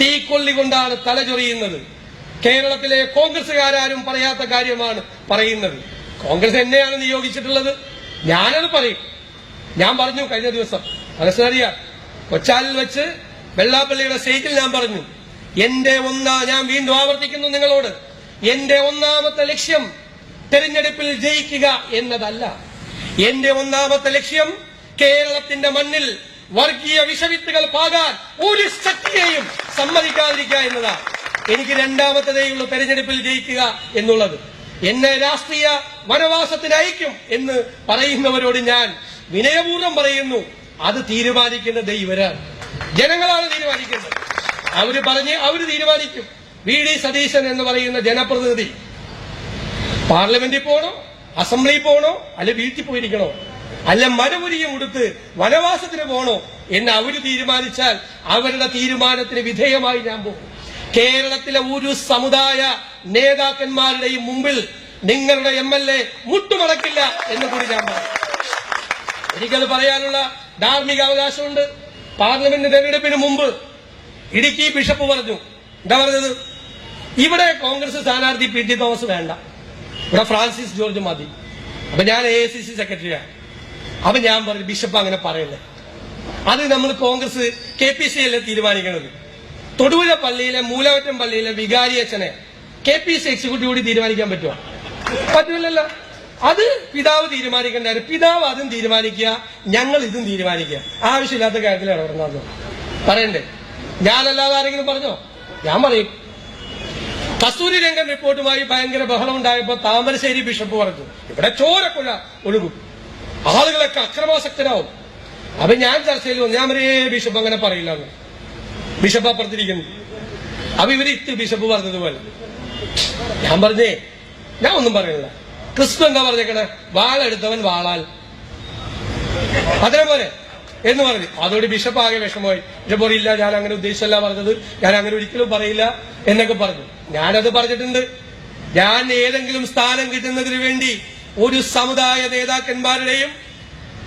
തീക്കൊള്ളി കൊണ്ടാണ് തലചൊറിയുന്നത് കേരളത്തിലെ കോൺഗ്രസുകാരും പറയാത്ത കാര്യമാണ് പറയുന്നത്. കോൺഗ്രസ് എന്നെയാണ് നിയോഗിച്ചിട്ടുള്ളത്. ഞാനത് പറയും. ഞാൻ പറഞ്ഞു കഴിഞ്ഞ ദിവസം. മനസ്സിലറിയ കൊച്ചാലിൽ വെച്ച് വെള്ളാപ്പള്ളിയുടെ സ്റ്റേജിൽ ഞാൻ പറഞ്ഞു എന്റെ ഒന്നാ ഞാൻ വീണ്ടും ആവർത്തിക്കുന്നു നിങ്ങളോട്. എന്റെ ഒന്നാമത്തെ ലക്ഷ്യം തെരഞ്ഞെടുപ്പിൽ ജയിക്കുക എന്നതല്ല. എന്റെ ഒന്നാമത്തെ ലക്ഷ്യം കേരളത്തിന്റെ മണ്ണിൽ വർഗീയ വിഷവിത്തുകൾ പാകാൻ ഒരു ശക്തിയെയും സമ്മതിക്കാതിരിക്കുക എന്നതാണ് എനിക്ക് രണ്ടാമത്തതേയുള്ളൂ തെരഞ്ഞെടുപ്പിൽ ജയിക്കുക എന്നുള്ളത്. എന്നെ രാഷ്ട്രീയ വനവാസത്തിനയക്കും എന്ന് പറയുന്നവരോട് ഞാൻ വിനയപൂർവം പറയുന്നു. അത് തീരുമാനിക്കുന്ന ദൈവരാണ്. ജനങ്ങളാണ് തീരുമാനിക്കുന്നത്. അവർ പറഞ്ഞ് അവർ തീരുമാനിക്കും. വി ഡി സതീശൻ എന്ന് പറയുന്ന ജനപ്രതിനിധി. പാർലമെന്റിൽ പോകണോ അസംബ്ലിയിൽ പോകണോ അല്ലെ വീട്ടിൽ പോയിരിക്കണോ? അല്ല മരമുരിയും കൊടുത്ത് വനവാസത്തിന് പോണോ എന്ന് അവർ തീരുമാനിച്ചാൽ അവരുടെ തീരുമാനത്തിന് വിധേയമായി ഞാൻ പോകും. കേരളത്തിലെ ഒരു സമുദായ നേതാക്കന്മാരുടെയും മുമ്പിൽ നിങ്ങളുടെ എം എൽ എ മുട്ടുമടക്കില്ല എന്ന് കൂടി ഞാൻ പറയും. എനിക്കത് പറയാനുള്ള ധാർമ്മിക അവകാശമുണ്ട്. പാർലമെന്റ് തെരഞ്ഞെടുപ്പിന് മുമ്പ് ഇടുക്കി ബിഷപ്പ് പറഞ്ഞു എന്താ പറഞ്ഞത്? ഇവിടെ കോൺഗ്രസ് സ്ഥാനാർത്ഥി പി ടി തോമസ് വേണ്ട. ഇവിടെ ഫ്രാൻസിസ് ജോർജ് മതി. അപ്പൊ ഞാൻ എ സി സി സെക്രട്ടറിയാണ് അപ്പൊ ഞാൻ പറഞ്ഞു ബിഷപ്പ് അങ്ങനെ പറയല്ലേ? അത് നമ്മൾ കോൺഗ്രസ് കെ പി സി അല്ലേ തീരുമാനിക്കുന്നത് തൊടുപുഴ പള്ളിയിലെ മൂലവറ്റം പള്ളിയിലെ വികാരി അച്ഛനെ കെ പി സി എക്സിക്യൂട്ടീവ് കൂടി തീരുമാനിക്കാൻ പറ്റുമോ? പറ്റില്ലല്ലോ അത് പിതാവ് തീരുമാനിക്കേണ്ട പിതാവ് അതും തീരുമാനിക്കുക ഞങ്ങൾ ഇതും തീരുമാനിക്കുക. ആവശ്യമില്ലാത്ത കാര്യത്തിൽ ഇടപെടുന്നത് പറയണ്ടേ? ഞാനല്ലാതെ ആരെങ്കിലും പറഞ്ഞോ? ഞാൻ പറയും. കസ്തൂരി രംഗൻ റിപ്പോർട്ടുമായി ഭയങ്കര ബഹളം ഉണ്ടായപ്പോ താമരശ്ശേരി ബിഷപ്പ് പറഞ്ഞു ഇവിടെ ചോരക്കുഴ ഒഴുകും. ആളുകളൊക്കെ അക്രമാസക്തരാവും. അപ്പൊ ഞാൻ ചർച്ചയിൽ വന്നു ഞാൻ പറയേ ബിഷപ്പ് അങ്ങനെ പറയില്ല ബിഷപ്പ് അപ്പുറത്തിരിക്കുന്നു. അപ്പൊ ഇവർ ഇത്തി ബിഷപ്പ് പറഞ്ഞതുപോലെ. ഞാൻ പറഞ്ഞേ ഞാൻ ഒന്നും പറയുന്നില്ല ക്രിസ്തു എന്താ പറഞ്ഞേക്കണേ? വാളെടുത്തവൻ വാളാൽ. അതേപോലെ എന്ന് പറഞ്ഞു. അതോട് ബിഷപ്പ് ആകെ വിഷമമായി. ബിഷപ്പ് പറയില്ല ഞാൻ അങ്ങനെ ഉദ്ദേശിച്ചല്ല പറഞ്ഞത്. ഞാൻ അങ്ങനെ ഒരിക്കലും പറയില്ല എന്നൊക്കെ പറഞ്ഞു. ഞാനത് പറഞ്ഞിട്ടുണ്ട്. ഞാൻ ഏതെങ്കിലും സ്ഥാനം കിട്ടുന്നതിന് വേണ്ടി ഒരു സമുദായ നേതാക്കന്മാരുടെയും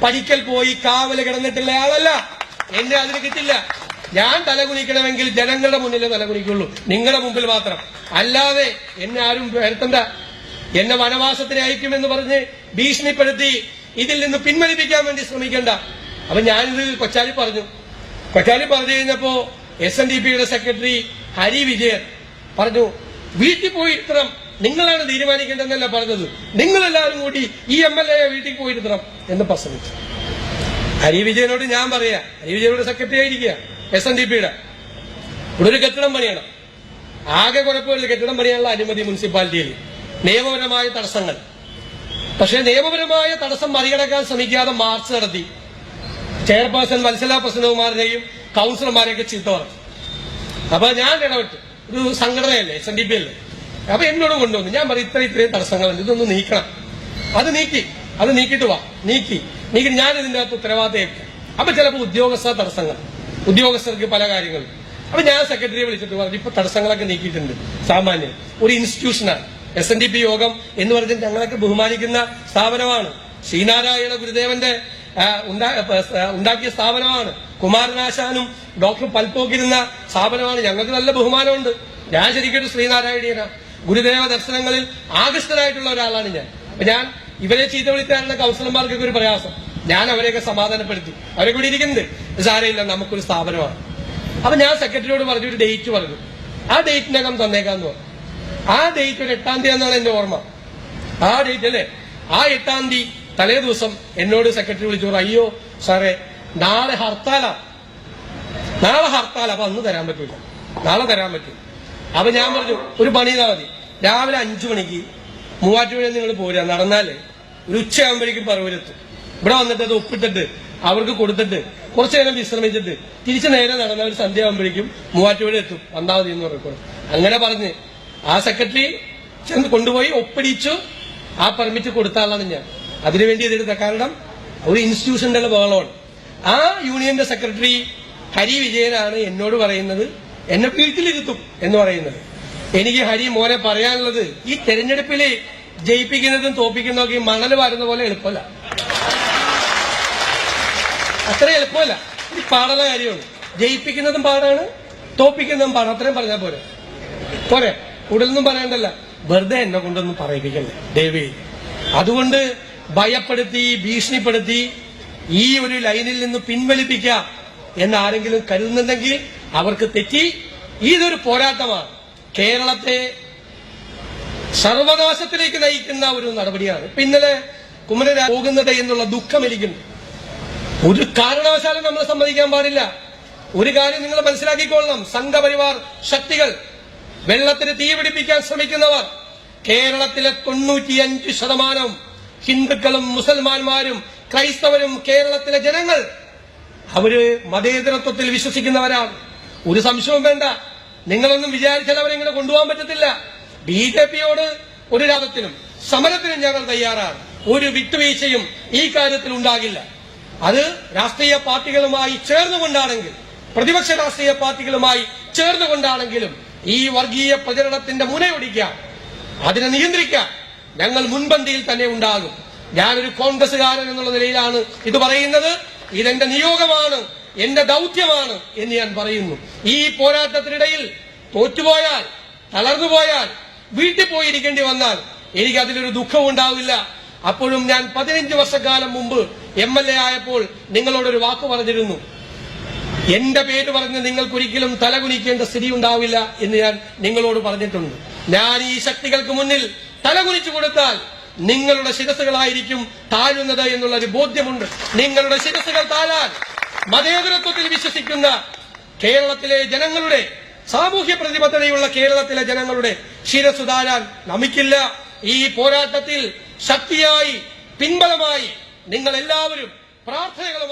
പഠിക്കൽ പോയി കാവൽ കിടന്നിട്ടുള്ള ആളല്ല. എന്നെ അതിന് കിട്ടില്ല. ഞാൻ തലകുനിക്കണമെങ്കിൽ ജനങ്ങളുടെ മുന്നിലേ തലകുനിക്കുള്ളൂ. നിങ്ങളുടെ മുമ്പിൽ മാത്രം. അല്ലാതെ എന്നെ ആരും വരുത്തണ്ട. എന്നെ വനവാസത്തിന് അയക്കുമെന്ന് പറഞ്ഞ് ഭീഷണിപ്പെടുത്തി ഇതിൽ നിന്ന് പിൻവലിപ്പിക്കാൻ വേണ്ടി ശ്രമിക്കണ്ട. അപ്പൊ ഞാനിത് കൊച്ചാലി പറഞ്ഞു. കൊച്ചാലി പറഞ്ഞു കഴിഞ്ഞപ്പോ എസ് എൻ ഡി പിയുടെ സെക്രട്ടറി ഹരി വിജയൻ പറഞ്ഞു വീട്ടിൽ പോയി ഇരുത്തണം നിങ്ങളാണ് തീരുമാനിക്കേണ്ടതെന്നല്ല പറഞ്ഞത്. നിങ്ങളെല്ലാവരും കൂടി ഈ എം എൽ എ വീട്ടിൽ പോയിരുത്തണം എന്ന് പ്രസംഗിച്ചു. ഹരി വിജയനോട് ഞാൻ പറയാ ഹരി വിജയനോട് സെക്രട്ടറി ആയിരിക്കുക എസ് എൻ ഡി പിയുടെ ഇവിടെ ഒരു കെട്ടിടം പണിയണം. ആകെ കുഴപ്പമില്ല കെട്ടിടം പണിയാനുള്ള അനുമതി മുനിസിപ്പാലിറ്റിയിൽ. നിയമപരമായ തടസ്സങ്ങൾ. പക്ഷേ നിയമപരമായ തടസ്സം മറികടക്കാൻ ശ്രമിക്കാതെ മാർച്ച് നടത്തി. ചെയർപേഴ്സൺ വത്സല പ്രസന്നകുമാറിനെയും കൗൺസിലർമാരെയൊക്കെ ചീത്ത പറഞ്ഞു. അപ്പൊ ഞാൻ ഇടപെട്ടു. ഒരു സംഘടനയല്ലേ എസ് എൻ ഡി പി അല്ലേ? അപ്പൊ എന്നോട് കൊണ്ടുവന്നു. ഞാൻ പറയും ഇത്ര ഇത്രയും തടസ്സങ്ങളുണ്ട്. ഇതൊന്ന് നീക്കണം. അത് നീക്കി. അത് നീക്കിട്ട് വാ. നീക്കി. നീക്കി. ഞാൻ ഇതിന്റെ അകത്ത് ഉത്തരവാദിത്തം ഏൽക്കാം അപ്പൊ ചിലപ്പോൾ ഉദ്യോഗസ്ഥ തടസ്സങ്ങൾ. ഉദ്യോഗസ്ഥർക്ക് പല കാര്യങ്ങളും അപ്പൊ ഞാൻ സെക്രട്ടറിയെ വിളിച്ചിട്ട് പറഞ്ഞു ഇപ്പൊ തടസ്സങ്ങളൊക്കെ നീക്കിയിട്ടുണ്ട്. സാമാന്യം. ഒരു ഇൻസ്റ്റിറ്റ്യൂഷനാണ്. എസ് എൻ ഡി പി യോഗം എന്ന് പറഞ്ഞാൽ ഞങ്ങളൊക്കെ ബഹുമാനിക്കുന്ന സ്ഥാപനമാണ്. ശ്രീനാരായണ ഗുരുദേവന്റെ ഉണ്ടാക്കിയ സ്ഥാപനമാണ്. കുമാരനാശാനും ഡോക്ടർ പൽപോക്കിരുന്ന സ്ഥാപനമാണ്. ഞങ്ങൾക്ക് നല്ല ബഹുമാനമുണ്ട്. ഞാൻ ശരിക്കും ശ്രീനാരായണീയന. ഗുരുദേവ ദർശനങ്ങളിൽ ആകൃഷ്ടനായിട്ടുള്ള ഒരാളാണ് ഞാൻ. അപ്പൊ ഞാൻ ഇവരെ ചീത്ത വിളിക്കാനുള്ള കൗൺസിലർമാർക്കൊക്കെ ഒരു പ്രയാസം. ഞാൻ അവരെയൊക്കെ സമാധാനപ്പെടുത്തി. അവരൊക്കെ ഇവിടെ ഇരിക്കുന്നുണ്ട്. സാരയില്ല നമുക്കൊരു സ്ഥാപനമാണ്. അപ്പൊ ഞാൻ സെക്രട്ടറിയോട് പറഞ്ഞു ഒരു ഡേറ്റ് പറഞ്ഞു. ആ ഡേറ്റിനകം തന്നേക്കാന്ന് പറഞ്ഞു. ആ ഡേറ്റ് ഒരു എട്ടാം തീയതി എന്നാണ് എന്റെ ഓർമ്മ. ആ ഡേറ്റ് അല്ലേ? ആ എട്ടാം തീയതി തലേ ദിവസം എന്നോട് സെക്രട്ടറി വിളിച്ചു പറഞ്ഞു, അയ്യോ സാറേ നാളെ ഹർത്താലാ. നാളെ ഹർത്താൽ അപ്പൊ അന്ന് തരാൻ പറ്റൂല. നാളെ തരാൻ പറ്റൂ. അപ്പൊ ഞാൻ പറഞ്ഞു ഒരു പണി മതി. രാവിലെ അഞ്ചു മണിക്ക് മൂവാറ്റുപുഴ നിങ്ങൾ പോരുക. നടന്നാൽ ഒരു ഉച്ചയാകുമ്പോഴേക്കും പറവൂരെത്തും. ഇവിടെ വന്നിട്ട് അത് ഒപ്പിട്ടിട്ട് അവർക്ക് കൊടുത്തിട്ട് കുറച്ചു നേരം വിശ്രമിച്ചിട്ട് തിരിച്ചു നേരെ നടന്ന ഒരു സന്ധ്യ ആകുമ്പോഴേക്കും മൂവാറ്റുപുഴ എത്തും. വന്നാൽ എന്ന് പറഞ്ഞു അങ്ങനെ പറഞ്ഞ് ആ സെക്രട്ടറി ചെന്ന് കൊണ്ടുപോയി ഒപ്പിടിച്ചു. ആ പെർമിറ്റ് കൊടുത്ത ആളാണ് ഞാൻ. അതിനുവേണ്ടി ഇതെടുത്ത കാരണം ഒരു ഇൻസ്റ്റിറ്റ്യൂഷന്റെ ബഹളമാണ്. ആ യൂണിയന്റെ സെക്രട്ടറി ഹരി വിജയനാണ് എന്നോട് പറയുന്നത്. എന്നെ വീട്ടിലിരുത്തും എന്ന് പറയുന്നത്. എനിക്ക് ഹരി മോനെ പറയാനുള്ളത് ഈ തെരഞ്ഞെടുപ്പിൽ ജയിപ്പിക്കുന്നതും തോപ്പിക്കുന്നതൊക്കെ ഈ മണൽ വാരുന്ന പോലെ എളുപ്പമല്ല. അത്ര എളുപ്പമല്ല. ഇത് പാടുള്ള കാര്യമാണ്. ജയിപ്പിക്കുന്നതും പാടാണ് തോപ്പിക്കുന്നതും പാടാണ്. അത്രയും പറഞ്ഞാൽ പോരെ. പോരെ. കൂടുതലൊന്നും പറയണ്ടല്ല. വെറുതെ എന്നെ കൊണ്ടൊന്നും പറയിപ്പിക്കല്ലേ. ദേവി അതുകൊണ്ട് ഭയപ്പെടുത്തി ഭീഷണിപ്പെടുത്തി ഈ ഒരു ലൈനിൽ നിന്ന് പിൻവലിപ്പിക്കാം എന്ന് ആരെങ്കിലും കരുതുന്നുണ്ടെങ്കിൽ അവർക്ക് തെറ്റി. ഇതൊരു പോരാട്ടമാണ്. കേരളത്തെ സർവനാശത്തിലേക്ക് നയിക്കുന്ന ഒരു നടപടിയാണ്. ഇപ്പൊ ഇന്നലെ കുമരൻ പോകുന്നത് എന്നുള്ള ദുഃഖം എനിക്കുണ്ട് ഒരു കാരണവശാലും നമ്മൾ സമ്മതിക്കാൻ പാടില്ല. ഒരു കാര്യം നിങ്ങൾ മനസ്സിലാക്കിക്കൊള്ളണം. സംഘപരിവാർ ശക്തികൾ വെള്ളത്തിന് തീപിടിപ്പിക്കാൻ ശ്രമിക്കുന്നവർ കേരളത്തിലെ തൊണ്ണൂറ്റിയഞ്ച് ശതമാനം ഹിന്ദുക്കളും മുസൽമാന്മാരും ക്രൈസ്തവരും കേരളത്തിലെ ജനങ്ങൾ അവർ മതേതരത്വത്തിൽ വിശ്വസിക്കുന്നവരാണ്. ഒരു സംശയവും വേണ്ട. നിങ്ങളൊന്നും വിചാരിച്ചാൽ അവരെ ഇങ്ങനെ കൊണ്ടുപോകാൻ പറ്റത്തില്ല. ബി ജെ പിയോട് ഒരു രാഗത്തിനും സമരത്തിനും ഞങ്ങൾ തയ്യാറാണ്. ഒരു വിട്ടുവീഴ്ചയും ഈ കാര്യത്തിൽ ഉണ്ടാകില്ല. അത് രാഷ്ട്രീയ പാർട്ടികളുമായി ചേർന്നുകൊണ്ടാണെങ്കിൽ പ്രതിപക്ഷ രാഷ്ട്രീയ പാർട്ടികളുമായി ചേർന്നുകൊണ്ടാണെങ്കിലും ഈ വർഗീയ പ്രചരണത്തിന്റെ മുനയൊടിക്കാൻ അതിനെ നിയന്ത്രിക്കാൻ ഞങ്ങൾ മുൻപന്തിയിൽ തന്നെ ഉണ്ടാകും. ഞാനൊരു കോൺഗ്രസ്സുകാരൻ എന്നുള്ള നിലയിലാണ് ഇത് പറയുന്നത്. ഇതെന്റെ നിയോഗമാണ്. എന്റെ ദൗത്യമാണ് എന്ന് ഞാൻ പറയുന്നു. ഈ പോരാട്ടത്തിനിടയിൽ തോറ്റുപോയാൽ തളർന്നുപോയാൽ വീട്ടിൽ പോയിരിക്കേണ്ടി വന്നാൽ എനിക്ക് അതിലൊരു ദുഃഖം ഉണ്ടാവില്ല. അപ്പോഴും ഞാൻ പതിനഞ്ച് വർഷക്കാലം മുമ്പ് എം എൽ എ ആയപ്പോൾ നിങ്ങളോടൊരു വാക്ക് പറഞ്ഞിരുന്നു. എന്റെ പേര് പറഞ്ഞ് നിങ്ങൾക്കൊരിക്കലും തലകുനിക്കേണ്ട സ്ഥിതി ഉണ്ടാവില്ല എന്ന് ഞാൻ നിങ്ങളോട് പറഞ്ഞിട്ടുണ്ട്. ഞാൻ ഈ ശക്തികൾക്ക് മുന്നിൽ തലകുനിച്ചു കൊടുത്താൽ നിങ്ങളുടെ ശിരസുകളായിരിക്കും താഴുന്നത് എന്നുള്ളൊരു ബോധ്യമുണ്ട്. നിങ്ങളുടെ ശിരസുകൾ താഴാൻ മതേതരത്വത്തിൽ വിശ്വസിക്കുന്ന കേരളത്തിലെ ജനങ്ങളുടെ സാമൂഹ്യ പ്രതിബദ്ധതയുള്ള കേരളത്തിലെ ജനങ്ങളുടെ ശിരസ് താഴാൻ നമിക്കില്ല. ഈ പോരാട്ടത്തിൽ ശക്തിയായി പിൻബലമായി നിങ്ങൾ എല്ലാവരും പ്രാർത്ഥനകളും